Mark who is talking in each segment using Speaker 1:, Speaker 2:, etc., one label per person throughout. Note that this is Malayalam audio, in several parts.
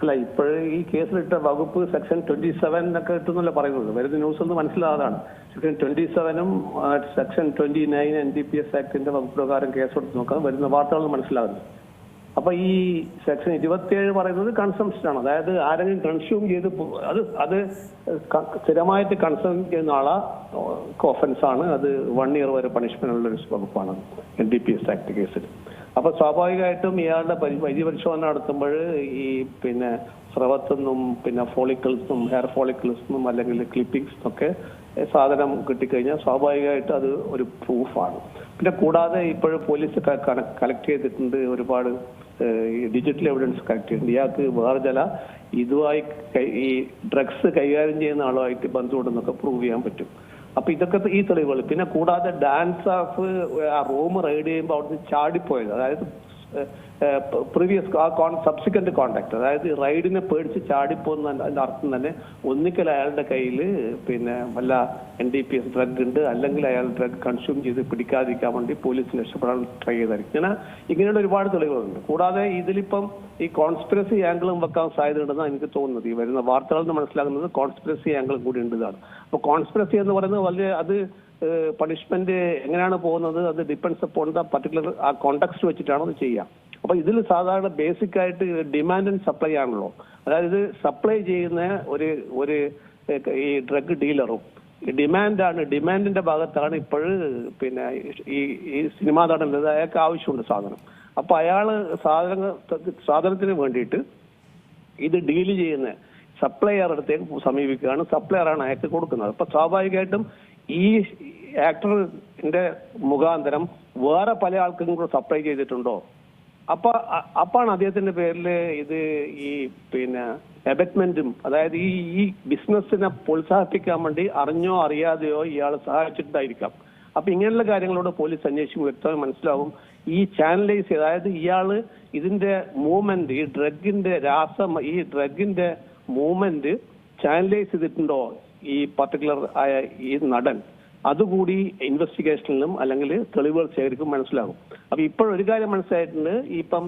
Speaker 1: അല്ല ഇപ്പോഴും ഈ കേസിലിട്ട വകുപ്പ് സെക്ഷൻ ട്വന്റി സെവൻ ഒക്കെ ഇട്ടെന്നല്ല പറയുന്നത് വരുന്ന ന്യൂസ് ഒന്ന് മനസ്സിലാകാതാണ്. Section twenty സെവനും section twenty nine N D P S ആക്ടിന്റെ വകുപ്പ് പ്രകാരം കേസെടുത്ത് നോക്കാം വരുന്ന വാർത്തകൾ മനസ്സിലാകുന്നു. അപ്പൊ ഈ സെക്ഷൻ ഇരുപത്തിയേഴ് പറയുന്നത് കൺസംഷൻ ആണ്. അതായത് ആരെങ്കിലും കൺസ്യൂം ചെയ്ത് അത് അത് സ്ഥിരമായിട്ട് കൺസ്യൂം ചെയ്യുന്ന ആളാ ഓഫൻസ് ആണ്. അത് വൺ ഇയർ വരെ പണിഷ്മെന്റ് ഉള്ള ഒരു വകുപ്പാണ് N D P S act കേസിൽ. അപ്പൊ സ്വാഭാവികമായിട്ടും ഇയാളുടെ വൈദ്യപരിശോധന വൈദ്യ പരിശോധന നടത്തുമ്പോൾ ഈ പിന്നെ സ്രവത്തുനിന്നും പിന്നെ ഫോളിക്കിൾസും ഹെയർ ഫോളിക്കിൾസും അല്ലെങ്കിൽ ക്ലിപ്പിംഗ്സ് ഒക്കെ സാധനം കിട്ടിക്കഴിഞ്ഞാൽ സ്വാഭാവികമായിട്ട് അത് ഒരു പ്രൂഫാണ്. പിന്നെ കൂടാതെ ഇപ്പോഴും പോലീസ് കളക്ട് ചെയ്തിട്ടുണ്ട് ഒരുപാട് ഡിജിറ്റൽ എവിഡൻസ് കളക്ട് ചെയ്തിട്ടുണ്ട്. ഇയാൾക്ക് വേറെ ചില ഇതുമായി ഈ ഡ്രഗ്സ് കൈകാര്യം ചെയ്യുന്ന ആളുമായിട്ട് ബന്ധമുണ്ടെന്നൊക്കെ പ്രൂവ് ചെയ്യാൻ പറ്റും. അപ്പൊ ഇതൊക്കെ ഈ തെളിവുകൾ പിന്നെ കൂടാതെ ഡാൻസ് ഓഫ് ആ റൂം റൈഡ് ചെയ്യുമ്പോൾ അവിടുന്ന് ചാടിപ്പോയത്. അതായത് പ്രീവിയസ് ആ കോൺ സബ്സിക്വന്റ് കോണ്ടാക്ട് അതായത് റൈഡിനെ പേടിച്ച് ചാടിപ്പോകുന്ന അതിന്റെ അർത്ഥം തന്നെ ഒന്നിക്കൽ അയാളുടെ കയ്യിൽ പിന്നെ വല്ല N D P S drug ഉണ്ട് അല്ലെങ്കിൽ അയാൾ ഡ്രഗ് കൺസ്യൂം ചെയ്ത് പിടിക്കാതിരിക്കാൻ വേണ്ടി പോലീസിന് രക്ഷപ്പെടാൻ ട്രൈ ചെയ്തായിരിക്കും. ഇങ്ങനെ ഇങ്ങനെയുള്ള ഒരുപാട് തെളിവുകളുണ്ട്. കൂടാതെ ഇതിലിപ്പം ഈ കോൺസ്പിറസി ആംഗിളും വെക്കാൻ സാധ്യതയുണ്ടെന്നാണ് എനിക്ക് തോന്നുന്നത്. ഈ വരുന്ന വാർത്തകളിൽ നിന്ന് മനസ്സിലാകുന്നത് കോൺസ്പിറസി ആംഗിളും കൂടി ഉണ്ട് ഇതാണ്. അപ്പൊ കോൺസ്പിറസി എന്ന് പറയുന്നത് വലിയ അത് പണിഷ്മെന്റ് എങ്ങനെയാണ് പോകുന്നത്? അത് ഡിപ്പെൻസ് അപ്പോൺ ദ പർട്ടിക്കുലർ ആ കോണ്ടക്സ്റ്റ് വെച്ചിട്ടാണ് അത് ചെയ്യുക അപ്പൊ ഇതിൽ സാധാരണ ബേസിക് ആയിട്ട് ഡിമാൻഡ് ആൻഡ് സപ്ലൈ ആണല്ലോ. അതായത് സപ്ലൈ ചെയ്യുന്ന ഒരു ഒരു ഈ ഡ്രഗ് ഡീലറും ഡിമാൻഡാണ് ഡിമാൻഡിന്റെ ഭാഗത്താണ് ഇപ്പോൾ പിന്നെ ഈ ഈ സിനിമാ നടൻ അയാൾക്ക് ആവശ്യമുണ്ട് സാധനം. അപ്പൊ അയാൾ സാധനങ്ങൾ സാധനത്തിന് വേണ്ടിയിട്ട് ഇത് ഡീൽ ചെയ്യുന്ന സപ്ലയർ അടുത്തേക്ക് സമീപിക്കുകയാണ്. സപ്ലയർ ആണ് അയാൾക്ക് കൊടുക്കുന്നത്. അപ്പൊ സ്വാഭാവികമായിട്ടും ഈ ആക്ടറിന്റെ മുഖാന്തരം വേറെ പല ആൾക്കും കൂടെ സപ്ലൈ ചെയ്തിട്ടുണ്ടോ? അപ്പൊ അപ്പാണ് അദ്ദേഹത്തിന്റെ പേരിൽ ഇത് ഈ പിന്നെ എബറ്റ്മെന്റും അതായത് ഈ ഈ ബിസിനസ്സിനെ പ്രോത്സാഹിപ്പിക്കാൻ വേണ്ടി അറിഞ്ഞോ അറിയാതെയോ ഇയാൾ സഹായിച്ചിട്ടുണ്ടായിരിക്കാം. അപ്പൊ ഇങ്ങനെയുള്ള കാര്യങ്ങളോട് പോലീസ് അന്വേഷിക്കും വ്യക്തമായി മനസ്സിലാവും. ഈ ചാനലൈസ് അതായത് ഇയാൾ ഇതിന്റെ മൂവ്മെന്റ് ഈ ഡ്രഗിന്റെ രാസ ഈ ഡ്രഗിന്റെ മൂവ്മെന്റ് ചാനലൈസ് ചെയ്തിട്ടുണ്ടോ? ഈ പർട്ടിക്കുലർ ആയ ഈ നടൻ അതുകൂടി ഇൻവെസ്റ്റിഗേഷനിലും അല്ലെങ്കിൽ തെളിവുകൾ ശേഖരിക്കും മനസ്സിലാകും. അപ്പൊ ഇപ്പോഴൊരു കാര്യം മനസ്സിലായിട്ടുണ്ട്. ഇപ്പം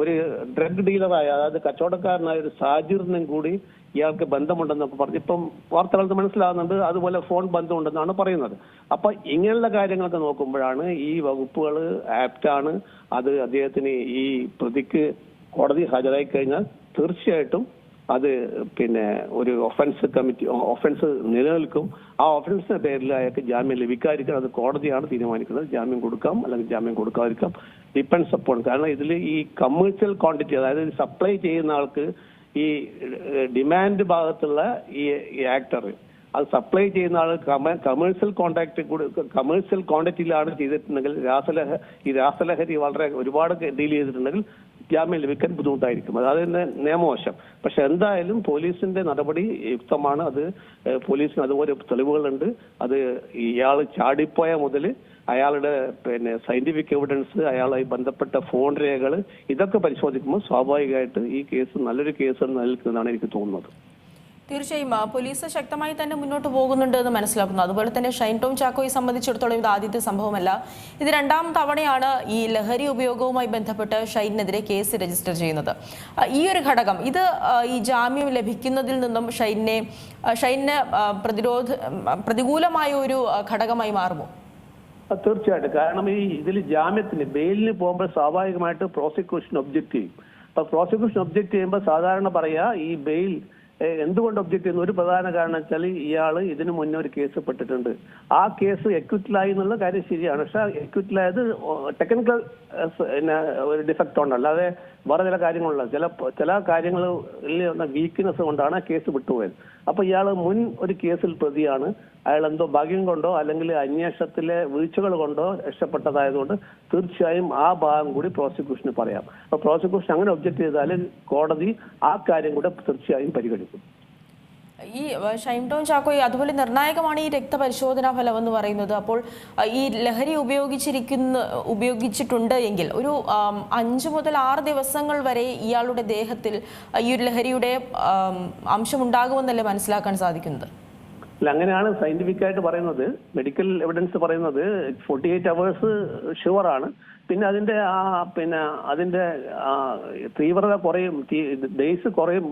Speaker 1: ഒരു ഡ്രഗ് ഡീലറായ അതായത് കച്ചവടക്കാരനായ ഒരു സാഹചര്യത്തിനും കൂടി ഇയാൾക്ക് ബന്ധമുണ്ടെന്നൊക്കെ പറഞ്ഞു ഇപ്പം വാർത്തകൾക്ക് മനസ്സിലാകുന്നുണ്ട്. അതുപോലെ ഫോൺ ബന്ധമുണ്ടെന്നാണ് പറയുന്നത്. അപ്പൊ ഇങ്ങനെയുള്ള കാര്യങ്ങളൊക്കെ നോക്കുമ്പോഴാണ് ഈ വകുപ്പുകൾ ആപ്റ്റാണ് അത് അദ്ദേഹത്തിന് ഈ പ്രതിക്ക് കോടതി ഹാജരായി കഴിഞ്ഞാൽ തീർച്ചയായിട്ടും അത് പിന്നെ ഒരു ഒഫൻസ് കമ്മിറ്റി ഒഫൻസ് നിലനിൽക്കും. ആ ഒഫൻസിന്റെ പേരിൽ അയാൾക്ക് ജാമ്യം ലഭിക്കാതിരിക്കാൻ അത് കോടതിയാണ് തീരുമാനിക്കുന്നത്. ജാമ്യം കൊടുക്കാം അല്ലെങ്കിൽ ജാമ്യം കൊടുക്കാതിരിക്കാം. ഡിപ്പെൻസ് അപ്പോൾ കാരണം ഇതിൽ ഈ കമേഴ്സ്യൽ ക്വാണ്ടിറ്റി അതായത് സപ്ലൈ ചെയ്യുന്ന ആൾക്ക് ഈ ഡിമാൻഡ് ഭാഗത്തുള്ള ഈ ആക്ടർ അത് സപ്ലൈ ചെയ്യുന്ന ആൾ കമേഴ്സ്യൽ കോണ്ടാക്ട് കൂടി കമേഴ്സ്യൽ ക്വാണ്ടിറ്റിയിലാണ് ചെയ്തിട്ടുണ്ടെങ്കിൽ രാസലഹ ഈ രാസലഹരി വളരെ ഒരുപാട് ഡീൽ ചെയ്തിട്ടുണ്ടെങ്കിൽ ജാമ്യം ലഭിക്കാൻ ബുദ്ധിമുട്ടായിരിക്കും. അത് അതിന്റെ നിയമവശം. പക്ഷെ എന്തായാലും പോലീസിന്റെ നടപടി യുക്തമാണ്. അത് പോലീസിന് അതുപോലെ തെളിവുകളുണ്ട്. അത് ഇയാൾ ചാടിപ്പോയ മുതൽ അയാളുടെ പിന്നെ സയന്റിഫിക് എവിഡൻസ് അയാളുമായി ബന്ധപ്പെട്ട ഫോൺ രേഖകൾ ഇതൊക്കെ പരിശോധിക്കുമ്പോൾ സ്വാഭാവികമായിട്ട് ഈ കേസ് നല്ലൊരു കേസ് നിലനിൽക്കുന്നതാണ് എനിക്ക് തോന്നുന്നത്.
Speaker 2: തീർച്ചയായും പോലീസ് ശക്തമായി തന്നെ മുന്നോട്ട് പോകുന്നുണ്ട് എന്ന് മനസ്സിലാക്കുന്നു. അതുപോലെ തന്നെ ഷൈൻ ടോം ചാക്കോയെ സംബന്ധിച്ചിടത്തോളം ഇത് ആദ്യത്തെ സംഭവമല്ല. ഇത് രണ്ടാം തവണയാണ് ഈ ലഹരി ഉപയോഗവുമായി ബന്ധപ്പെട്ട് ഷൈനെതിരെ കേസ് രജിസ്റ്റർ ചെയ്യുന്നത്. ഈ ഒരു ഘടകം ഇത് ഈ ജാമ്യം ലഭിക്കുന്നതിൽ നിന്നും ഷൈനെ ഷൈന് പ്രതിരോധ പ്രതികൂലമായ ഒരു ഘടകമായി മാറുമോ?
Speaker 1: തീർച്ചയായിട്ടും. കാരണം ഈ ഇതിൽ ജാമ്യത്തിന് ബെയിലിന് പോകുമ്പോൾ സ്വാഭാവികമായിട്ട് പ്രോസിക്യൂഷൻ ഒബ്ജക്റ്റ് ചെയ്യും. അപ്പൊ പ്രോസിക്യൂഷൻ ഒബ്ജക്റ്റ് ചെയ്യുമ്പോൾ സാധാരണ പറയാ ഈ ബെയിൽ എന്തുകൊണ്ട് ഒബ്ജക്ട് ചെയ്യുന്നു? ഒരു പ്രധാന കാരണം വെച്ചാൽ ഇയാൾ ഇതിനു മുന്നേ ഒരു കേസ് പെട്ടിട്ടുണ്ട്. ആ കേസ് എക്വിറ്റിലായി എന്നുള്ള കാര്യം ശരിയാണ്. പക്ഷെ എക്വിറ്റിലായത് ടെക്നിക്കൽ പിന്നെ ഒരു ഡിഫക്റ്റ് ഉണ്ട്. അല്ലാതെ വേറെ ചില കാര്യങ്ങളുള്ള ചില ചില കാര്യങ്ങളിൽ വന്ന വീക്ക്നെസ് കൊണ്ടാണ് ആ കേസ് വിട്ടുപോയത്. അപ്പൊ ഇയാൾ മുൻ ഒരു കേസിൽ പ്രതിയാണ്. അയാൾ എന്തോ ഭാഗ്യം കൊണ്ടോ അല്ലെങ്കിൽ അന്വേഷണത്തിലെ വീഴ്ചകൾ കൊണ്ടോ രക്ഷപ്പെട്ടതായതുകൊണ്ട് തീർച്ചയായും ആ ഭാഗം കൂടി പ്രോസിക്യൂഷന് പറയാം. അപ്പൊ പ്രോസിക്യൂഷൻ അങ്ങനെ ഒബ്ജക്ട് ചെയ്താൽ കോടതി ആ കാര്യം കൂടെ തീർച്ചയായും പരിഗണിക്കും.
Speaker 2: ഈ ഷൈം ടൗൺ ചാക്കോയെ അതുപോലെ നിർണായകമാണ് ഈ രക്തപരിശോധനാ ഫലം എന്ന് പറയുന്നത്. അപ്പോൾ ഈ ലഹരി ഉപയോഗിച്ചിരിക്കുന്ന ഉപയോഗിച്ചിട്ടുണ്ട് എങ്കിൽ ഒരു അഞ്ച് മുതൽ ആറ് ദിവസങ്ങൾ വരെ ഇയാളുടെ ദേഹത്തിൽ ഈ ഒരു ലഹരിയുടെ അംശം അംശമുണ്ടാകുമെന്നല്ലേ മനസ്സിലാക്കാൻ സാധിക്കുന്നത്?
Speaker 1: അല്ല അങ്ങനെയാണ് സയന്റിഫിക് ആയിട്ട് പറയുന്നത്. മെഡിക്കൽ എവിഡൻസ് പറയുന്നത് ഫോർട്ടി എയ്റ്റ് അവേഴ്സ് ഷുവറാണ് പിന്നെ അതിന്റെ ആ പിന്നെ അതിന്റെ തീവ്രത കുറയും. ഡേയ്സ് കുറയും.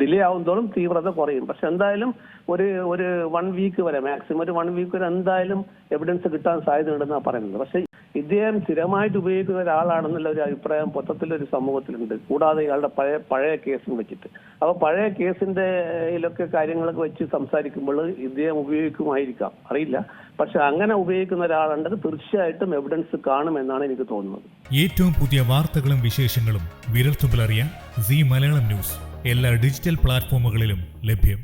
Speaker 1: ഡിലേ ആവുന്നതോറും തീവ്രത കുറയും. പക്ഷെ എന്തായാലും ഒരു ഒരു വൺ വീക്ക് വരെ മാക്സിമം ഒരു വൺ വീക്ക് വരെ എന്തായാലും എവിഡൻസ് കിട്ടാൻ സാധ്യതയുണ്ടെന്നാണ് പറയുന്നത്. പക്ഷെ ഇദ്ദേഹം സ്ഥിരമായിട്ട് ഉപയോഗിക്കുന്ന ഒരാളാണെന്നുള്ള ഒരു അഭിപ്രായം മൊത്തത്തിൽ ഒരു സമൂഹത്തിലുണ്ട്. കൂടാതെ ഇയാളുടെ പഴയ പഴയ കേസും വെച്ചിട്ട്. അപ്പൊ പഴയ കേസിന്റെ ഇതിലൊക്കെ കാര്യങ്ങളൊക്കെ വെച്ച് സംസാരിക്കുമ്പോൾ ഇദ്ദേഹം ഉപയോഗിക്കുമായിരിക്കാം. അറിയില്ല. പക്ഷെ അങ്ങനെ ഉപയോഗിക്കുന്ന ഒരാളുണ്ടെങ്കിൽ തീർച്ചയായിട്ടും എവിഡൻസ് കാണുമെന്നാണ് എനിക്ക് തോന്നുന്നത്.
Speaker 3: ഏറ്റവും പുതിയ വാർത്തകളും വിശേഷങ്ങളും വിരൽത്തുമ്പിലറിയാൻ സി മലയാളം ന്യൂസ്. എല്ലാ ഡിജിറ്റൽ പ്ലാറ്റ്ഫോമുകളിലും ലഭ്യം.